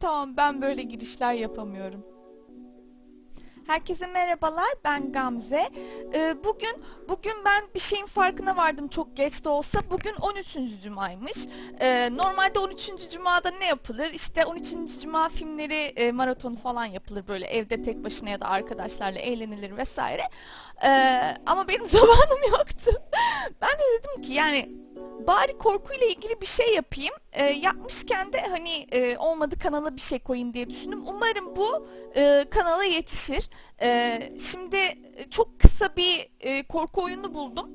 Tamam ben böyle girişler yapamıyorum. Herkese merhabalar ben Gamze. Ee, bugün bugün ben bir şeyin farkına vardım çok geç de olsa. Bugün 13. Cuma'ymış. Ee, normalde 13. Cuma'da ne yapılır? İşte 13. Cuma filmleri e, maratonu falan yapılır böyle evde tek başına ya da arkadaşlarla eğlenilir vesaire. Ee, ama benim zamanım yoktu. ben de dedim ki yani bari korkuyla ilgili bir şey yapayım. Ee, yapmışken de hani e, olmadı kanala bir şey koyayım diye düşündüm. Umarım bu e, kanala yetişir. Ee, şimdi e, çok kısa bir e, korku oyunu buldum.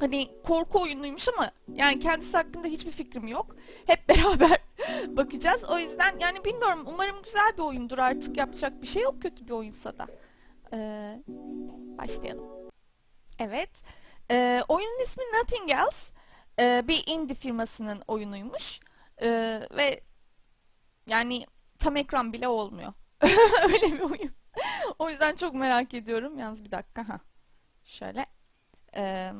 Hani korku oyunuymuş ama yani kendisi hakkında hiçbir fikrim yok. Hep beraber bakacağız. O yüzden yani bilmiyorum umarım güzel bir oyundur artık yapacak bir şey yok kötü bir oyunsa da. Ee, başlayalım. Evet. Ee, oyunun ismi Nothing Else. Ee, bir indie firmasının oyunuymuş. Ee, ve yani tam ekran bile olmuyor. Öyle bir oyun. o yüzden çok merak ediyorum. Yalnız bir dakika. ha. Şöyle. Ee,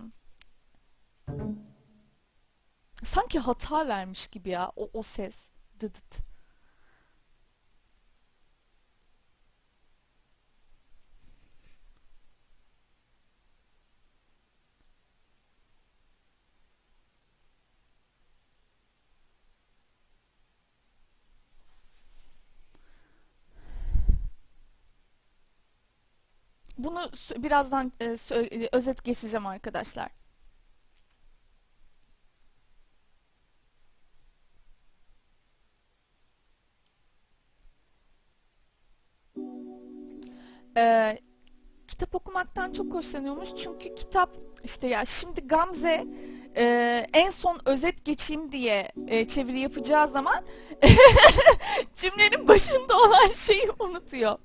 sanki hata vermiş gibi ya o, o ses. Dıdıt. Bunu birazdan e, e, özet geçeceğim arkadaşlar. Ee, kitap okumaktan çok hoşlanıyormuş. Çünkü kitap işte ya şimdi Gamze e, en son özet geçeyim diye e, çeviri yapacağı zaman cümlenin başında olan şeyi unutuyor.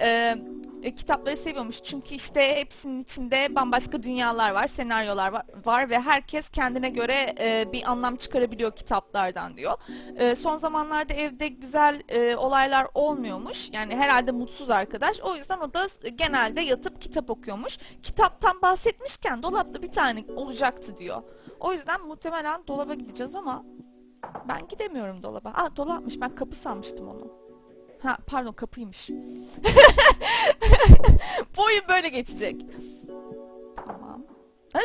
Ee, e, kitapları seviyormuş. Çünkü işte hepsinin içinde bambaşka dünyalar var, senaryolar var, var ve herkes kendine göre e, bir anlam çıkarabiliyor kitaplardan diyor. E, son zamanlarda evde güzel e, olaylar olmuyormuş. Yani herhalde mutsuz arkadaş. O yüzden o da genelde yatıp kitap okuyormuş. Kitaptan bahsetmişken dolapta bir tane olacaktı diyor. O yüzden muhtemelen dolaba gideceğiz ama ben gidemiyorum dolaba. Aa dolapmış. Ben kapı sanmıştım onu. Ha pardon kapıymış. Bu oyun böyle geçecek. Tamam. Ay,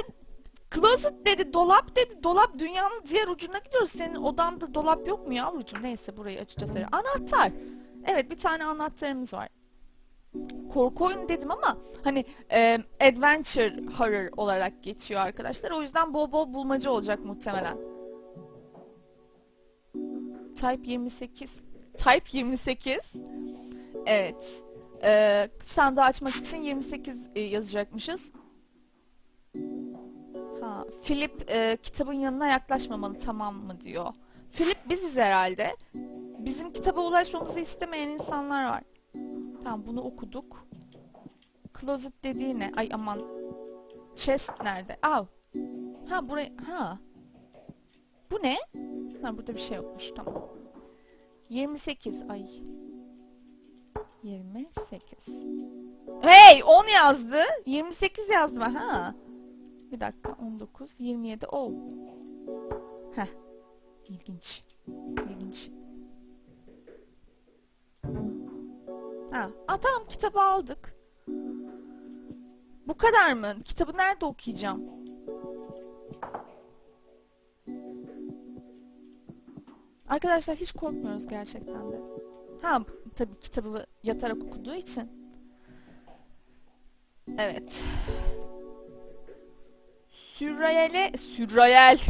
closet dedi, dolap dedi. Dolap dünyanın diğer ucuna gidiyoruz. Senin odanda dolap yok mu yavrucuğum? Neyse burayı açacağız. herhalde. Anahtar. Evet bir tane anahtarımız var. Korku oyunu dedim ama hani e, adventure horror olarak geçiyor arkadaşlar. O yüzden bol bol bulmaca olacak muhtemelen. Type 28. Type 28. Evet. Ee, sandığı açmak için 28 e, yazacakmışız. Ha, Philip e, kitabın yanına yaklaşmamalı tamam mı diyor. Philip biziz herhalde. Bizim kitaba ulaşmamızı istemeyen insanlar var. Tamam bunu okuduk. Closet dediği ne? Ay aman. Chest nerede? Aa. Ha buraya. Ha. Bu ne? Ha burada bir şey yokmuş tamam. 28 ay. 28. Hey 10 yazdı. 28 yazdı ha. Bir dakika 19 27 o. Heh. İlginç. İlginç. Ha. Aa, tamam kitabı aldık. Bu kadar mı? Kitabı nerede okuyacağım? Arkadaşlar hiç korkmuyoruz gerçekten de. Ha tabii kitabı yatarak okuduğu için. Evet. Sürreyel'e Sürreyel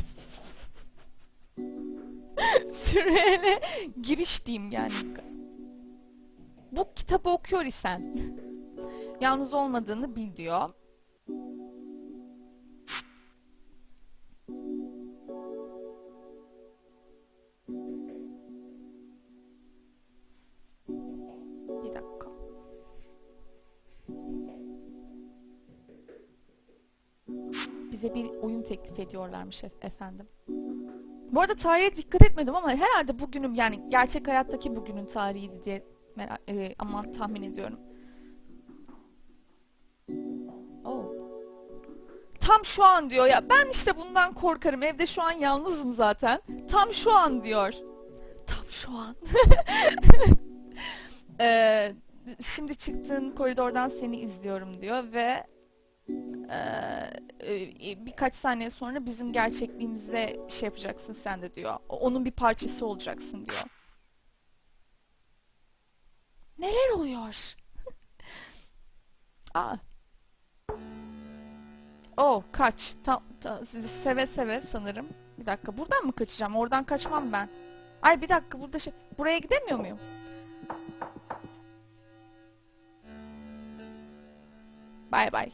Sürreyel'e giriş diyeyim yani. Bu kitabı okuyor isen yalnız olmadığını bil diyor. Bize bir oyun teklif ediyorlarmış ef- efendim. Bu arada tarihe dikkat etmedim ama herhalde bugünüm yani gerçek hayattaki bugünün tarihiydi diye merak, e, aman tahmin ediyorum. Oh. Tam şu an diyor ya ben işte bundan korkarım evde şu an yalnızım zaten. Tam şu an diyor. Tam şu an. Ee, şimdi çıktığın koridordan seni izliyorum diyor ve e, birkaç saniye sonra bizim gerçekliğimize şey yapacaksın sen de diyor. Onun bir parçası olacaksın diyor. Neler oluyor? Aa. Oh kaç. Ta, ta- sizi seve seve sanırım. Bir dakika buradan mı kaçacağım? Oradan kaçmam ben. Ay bir dakika burada şey. Buraya gidemiyor muyum? Bay bay.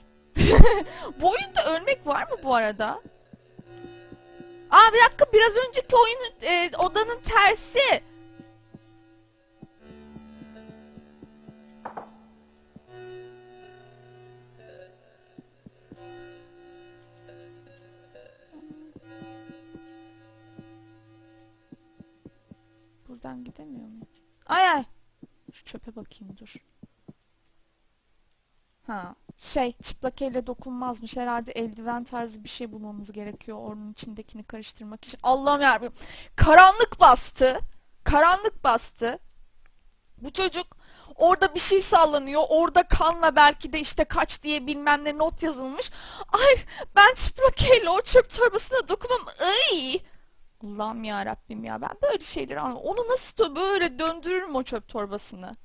bu oyunda ölmek var mı bu arada? Aa bir dakika biraz önceki oyunun e, odanın tersi. Buradan gidemiyor muyum? Ay ay. Şu çöpe bakayım dur. Ha, şey çıplak elle dokunmazmış. Herhalde eldiven tarzı bir şey bulmamız gerekiyor onun içindekini karıştırmak için. Allah'ım yarabbim. Karanlık bastı. Karanlık bastı. Bu çocuk orada bir şey sallanıyor. Orada kanla belki de işte kaç diye bilmem ne not yazılmış. Ay ben çıplak elle o çöp torbasına dokunmam. Ay. Allah'ım ya Rabbim ya ben böyle şeyleri anlamıyorum. Onu nasıl böyle döndürürüm o çöp torbasını.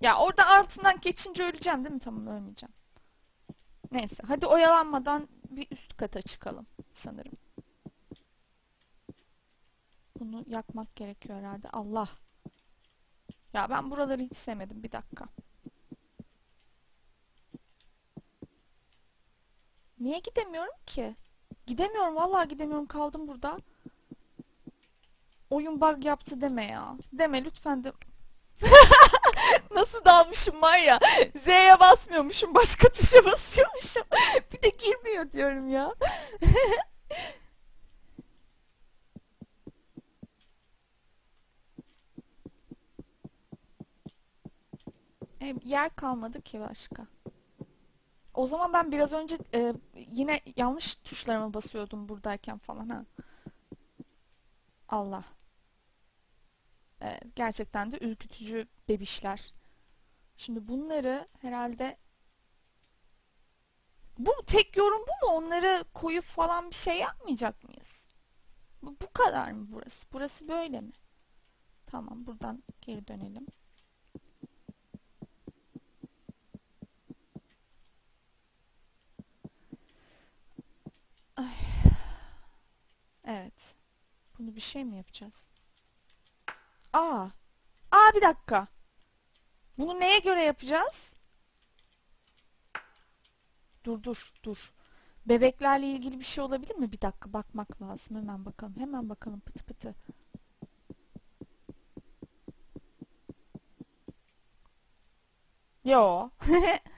Ya orada altından geçince öleceğim değil mi? Tamam ölmeyeceğim. Neyse hadi oyalanmadan bir üst kata çıkalım sanırım. Bunu yakmak gerekiyor herhalde. Allah. Ya ben buraları hiç sevmedim. Bir dakika. Niye gidemiyorum ki? Gidemiyorum vallahi gidemiyorum kaldım burada. Oyun bug yaptı deme ya. Deme lütfen de. Nasıl dalmışım var ya. Z'ye basmıyormuşum başka tuşa basıyormuşum. Bir de girmiyor diyorum ya. E, yer kalmadı ki başka. O zaman ben biraz önce e, yine yanlış tuşlarıma basıyordum buradayken falan ha. Allah. Evet, gerçekten de ürkütücü bebişler. Şimdi bunları herhalde bu tek yorum bu mu? Onları koyup falan bir şey yapmayacak mıyız? Bu, bu kadar mı burası? Burası böyle mi? Tamam, buradan geri dönelim. Ay. Evet. Bunu bir şey mi yapacağız? Aa. Aa bir dakika. Bunu neye göre yapacağız? Dur dur dur. Bebeklerle ilgili bir şey olabilir mi? Bir dakika bakmak lazım. Hemen bakalım. Hemen bakalım pıtı pıtı. Yo.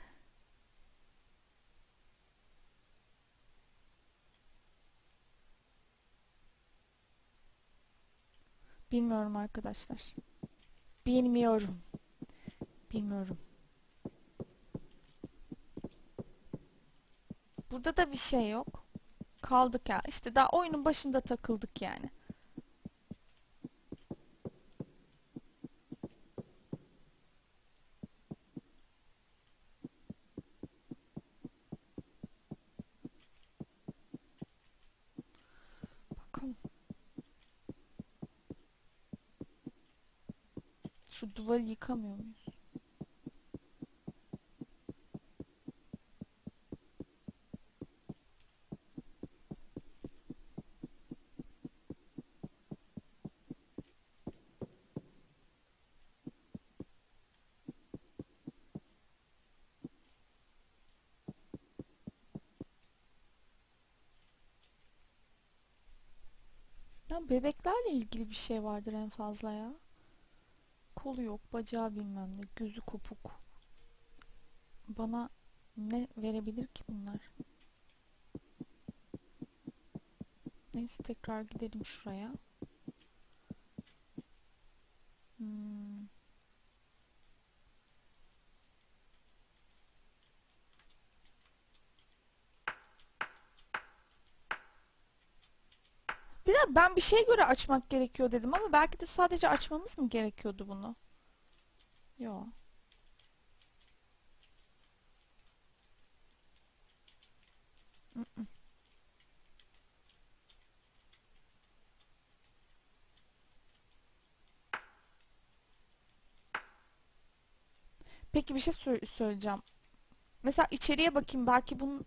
Bilmiyorum arkadaşlar. Bilmiyorum. Bilmiyorum. Burada da bir şey yok. Kaldık ya. İşte daha oyunun başında takıldık yani. Şu duvarı yıkamıyor muyuz? Ya bebeklerle ilgili bir şey vardır en fazla ya. Kolu yok, bacağı bilmem ne, gözü kopuk. Bana ne verebilir ki bunlar? Neyse tekrar gidelim şuraya. Hmm. Ben bir şeye göre açmak gerekiyor dedim ama belki de sadece açmamız mı gerekiyordu bunu? Yo. Peki bir şey sö- söyleyeceğim. Mesela içeriye bakayım belki bunun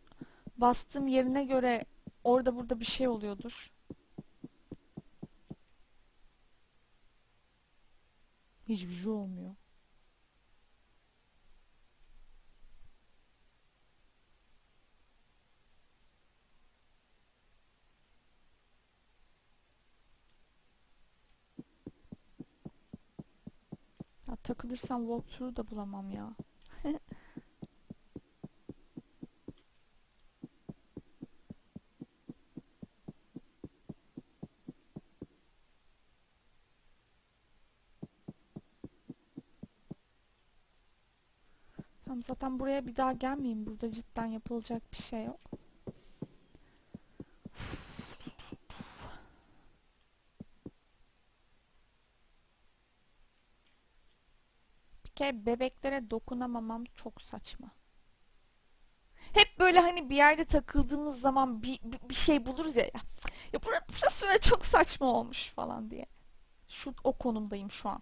bastığım yerine göre orada burada bir şey oluyordur. Hiçbir şey olmuyor. Ya takılırsam walkthrough da bulamam ya. Tamam zaten buraya bir daha gelmeyeyim. Burada cidden yapılacak bir şey yok. Bir kere bebeklere dokunamamam çok saçma. Hep böyle hani bir yerde takıldığımız zaman bir, bir, bir şey buluruz ya. Ya bura- burası böyle çok saçma olmuş falan diye. Şu o konumdayım şu an.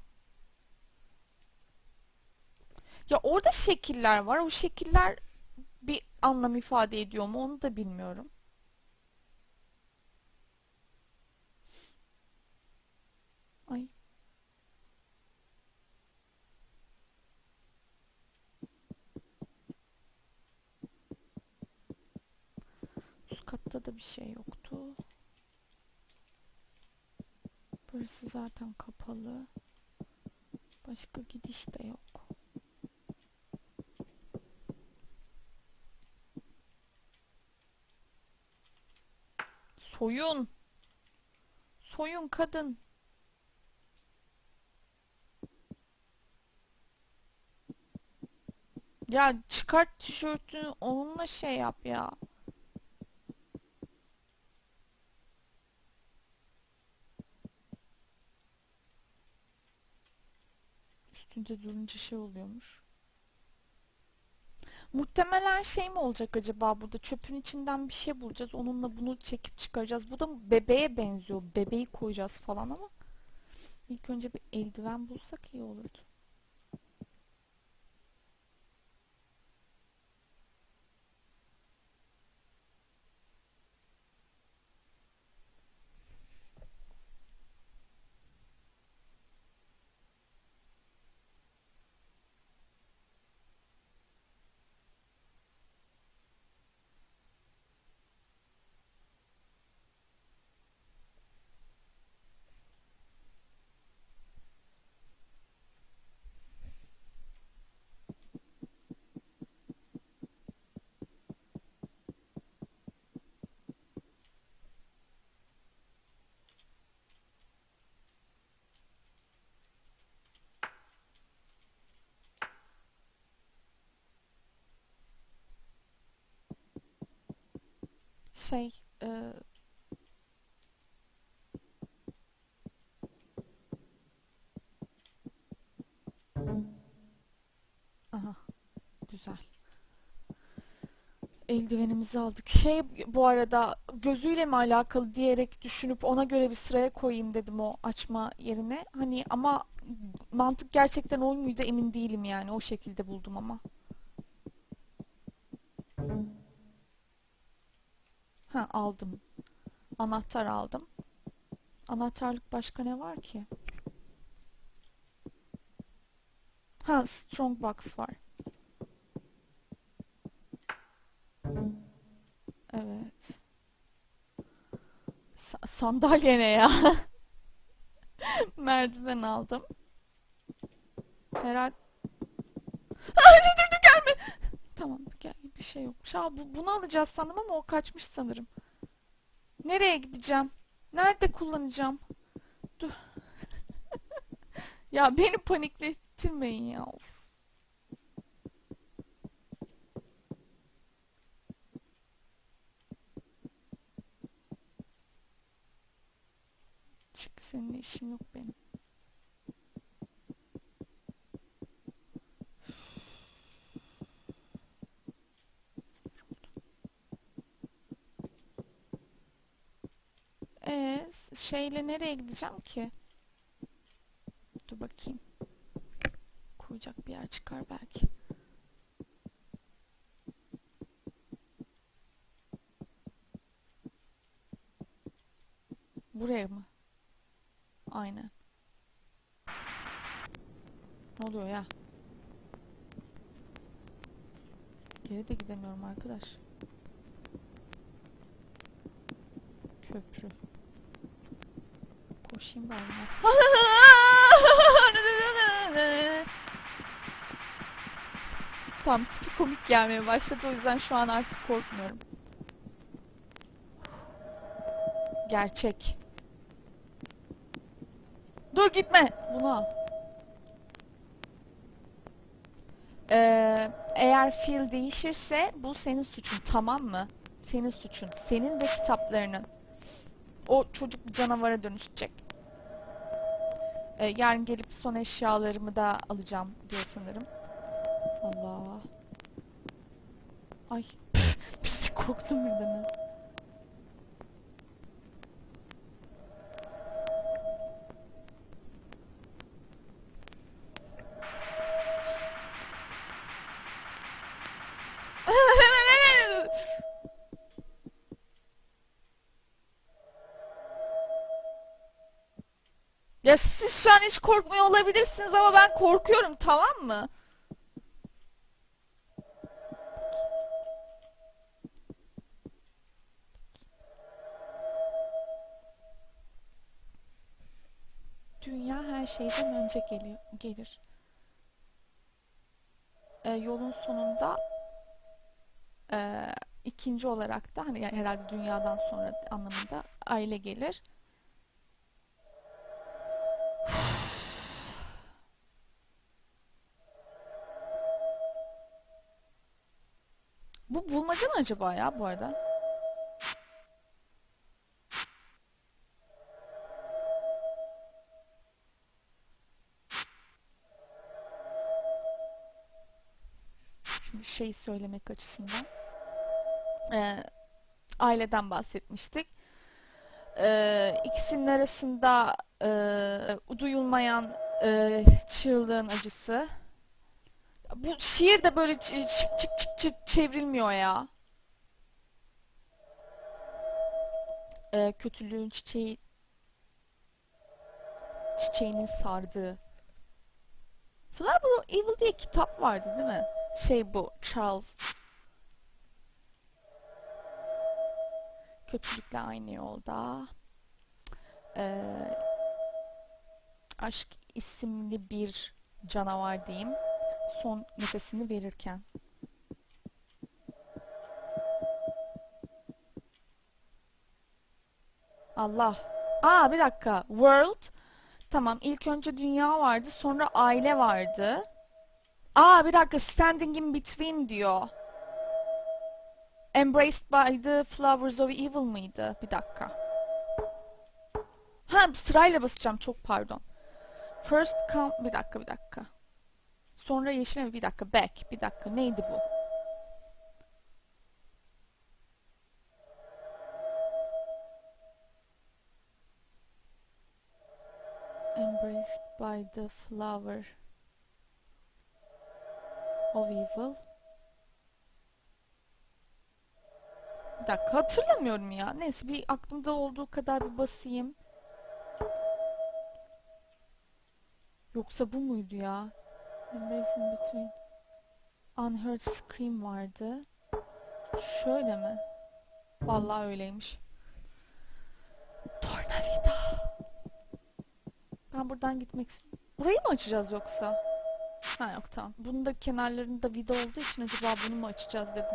Ya orada şekiller var. O şekiller bir anlam ifade ediyor mu onu da bilmiyorum. Ay. Üst katta da bir şey yoktu. Burası zaten kapalı. Başka gidiş de yok. Soyun. Soyun kadın. Ya çıkart tişörtünü onunla şey yap ya. Üstünde durunca şey oluyormuş. Muhtemelen şey mi olacak acaba burada? Çöpün içinden bir şey bulacağız. Onunla bunu çekip çıkaracağız. Bu da bebeğe benziyor. Bebeği koyacağız falan ama ilk önce bir eldiven bulsak iyi olurdu. Şey, e, aha, güzel. Eldivenimizi aldık. Şey bu arada gözüyle mi alakalı diyerek düşünüp ona göre bir sıraya koyayım dedim o açma yerine. Hani ama mantık gerçekten o muydu emin değilim yani. O şekilde buldum ama. Ha aldım. Anahtar aldım. Anahtarlık başka ne var ki? Ha strong box var. Evet. Sa- sandalye ne ya? Merdiven aldım. Herhalde... Dur dur dur gelme. Tamam gel bir şey yokmuş. Ha bu, bunu alacağız sandım ama o kaçmış sanırım. Nereye gideceğim? Nerede kullanacağım? Dur. Ya beni paniklettirmeyin ya. Of. çık seninle işim yok benim. Ee, şeyle nereye gideceğim ki? Dur bakayım. Koyacak bir yer çıkar belki. Buraya mı? Aynen. Ne oluyor ya? Geri de gidemiyorum arkadaş. Köprü. Koşayım bari. Tam tipi komik gelmeye başladı o yüzden şu an artık korkmuyorum. Gerçek. Dur gitme. Bunu al. Ee, eğer fil değişirse bu senin suçun tamam mı? Senin suçun. Senin ve kitaplarının. O çocuk bir canavara dönüşecek. Ee, yarın gelip son eşyalarımı da alacağım diyor sanırım. Allah. Ay. Şey korktum birden. Ya siz şu an hiç korkmuyor olabilirsiniz ama ben korkuyorum tamam mı? Dünya her şeyden önce geliyor, gelir. Ee, yolun sonunda ee, ikinci olarak da hani yani herhalde dünyadan sonra anlamında aile gelir. Bulmaca mı acaba ya bu arada? Şimdi şey söylemek açısından. Ee, aileden bahsetmiştik. Ee, ikisinin arasında e, duyulmayan e, çığlığın acısı. Bu şiir de böyle çık çık çık çık çevrilmiyor ya. Ee, kötülüğün çiçeği çiçeğinin sardığı. Flower of Evil diye kitap vardı değil mi? Şey bu Charles. Kötülükle aynı yolda. Ee, aşk isimli bir canavar diyeyim. Son nefesini verirken. Allah. Aa bir dakika. World. Tamam ilk önce dünya vardı sonra aile vardı. Aa bir dakika standing in between diyor. Embraced by the flowers of evil mıydı? Bir dakika. Ha sırayla basacağım çok pardon. First come bir dakika bir dakika. Sonra yeşile mi? Bir dakika back. Bir dakika neydi bu? Embraced by the flower of evil. Bir dakika hatırlamıyorum ya. Neyse bir aklımda olduğu kadar bir basayım. Yoksa bu muydu ya? Embrace in between. Unheard scream vardı. Şöyle mi? Vallahi öyleymiş. Tornavida. Ben buradan gitmek istiyorum. Burayı mı açacağız yoksa? Ha yok tamam. Bunun da kenarlarında vida olduğu için acaba bunu mu açacağız dedim.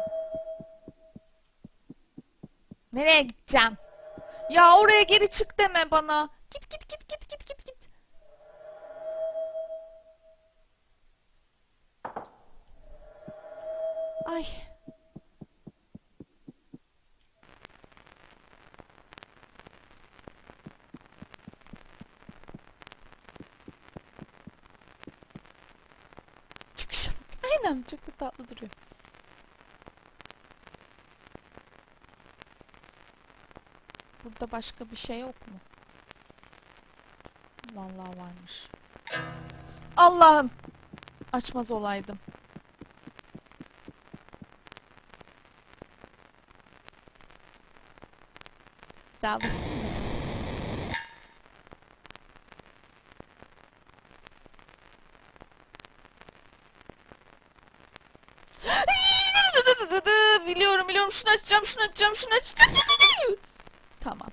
Nereye gideceğim? Ya oraya geri çık deme bana. Git git Aynen çok tatlı duruyor. Burada başka bir şey yok mu? Vallahi varmış. Allah'ım! Açmaz olaydım. Daha bu- Biliyorum biliyorum şunu açacağım şunu açacağım şunu açacağım. Tamam.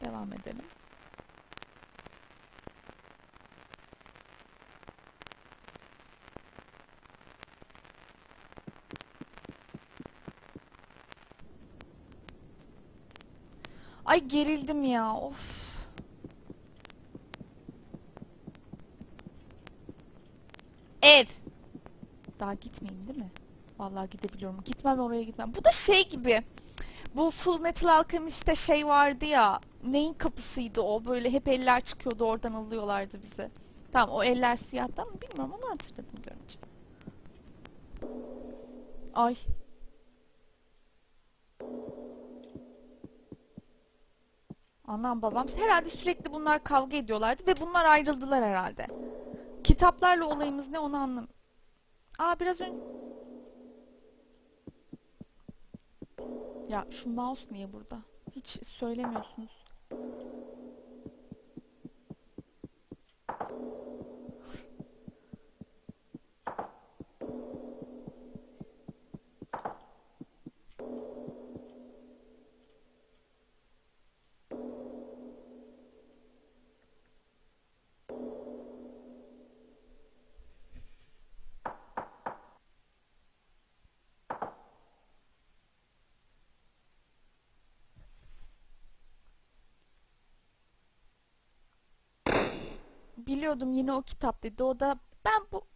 Devam edelim. Ay gerildim ya. Of. Ev. Daha gitmeyeyim değil mi? Vallahi gidebiliyorum. Gitmem oraya gitmem. Bu da şey gibi. Bu Full Metal Alchemist'te şey vardı ya. Neyin kapısıydı o? Böyle hep eller çıkıyordu oradan alıyorlardı bizi. Tamam o eller siyahdı ama bilmiyorum onu hatırladım görünce. Ay. Anam babam herhalde sürekli bunlar kavga ediyorlardı ve bunlar ayrıldılar herhalde. Kitaplarla olayımız ne onu anlam. Aa biraz ön... Ya şu mouse niye burada? Hiç söylemiyorsunuz. Biliyordum yine o kitap dedi. O da ben bu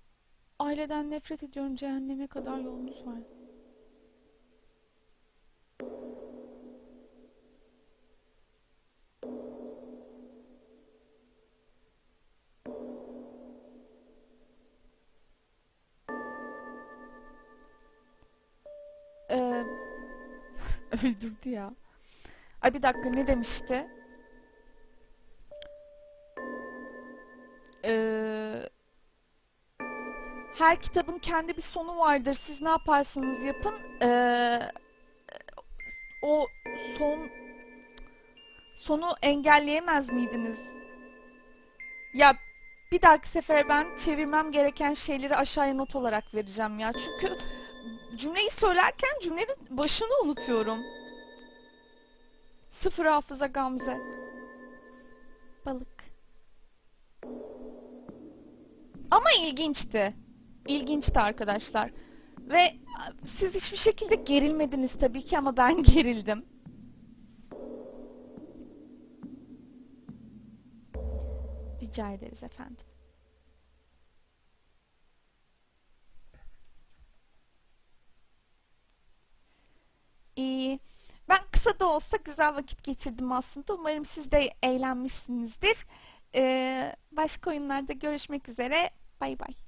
aileden nefret ediyorum cehenneme kadar yolunuz var. Ee, öldürdü ya. Ay bir dakika ne demişti? Her kitabın kendi bir sonu vardır. Siz ne yaparsanız yapın. ee, o son sonu engelleyemez miydiniz? Ya bir dahaki sefere ben çevirmem gereken şeyleri aşağıya not olarak vereceğim ya. Çünkü cümleyi söylerken cümlenin başını unutuyorum. Sıfır hafıza Gamze. Balık. Ama ilginçti. İlginçti arkadaşlar. Ve siz hiçbir şekilde gerilmediniz tabii ki ama ben gerildim. Rica ederiz efendim. İyi. Ben kısa da olsa güzel vakit geçirdim aslında. Umarım siz de eğlenmişsinizdir. Ee, başka oyunlarda görüşmek üzere. Bay bay.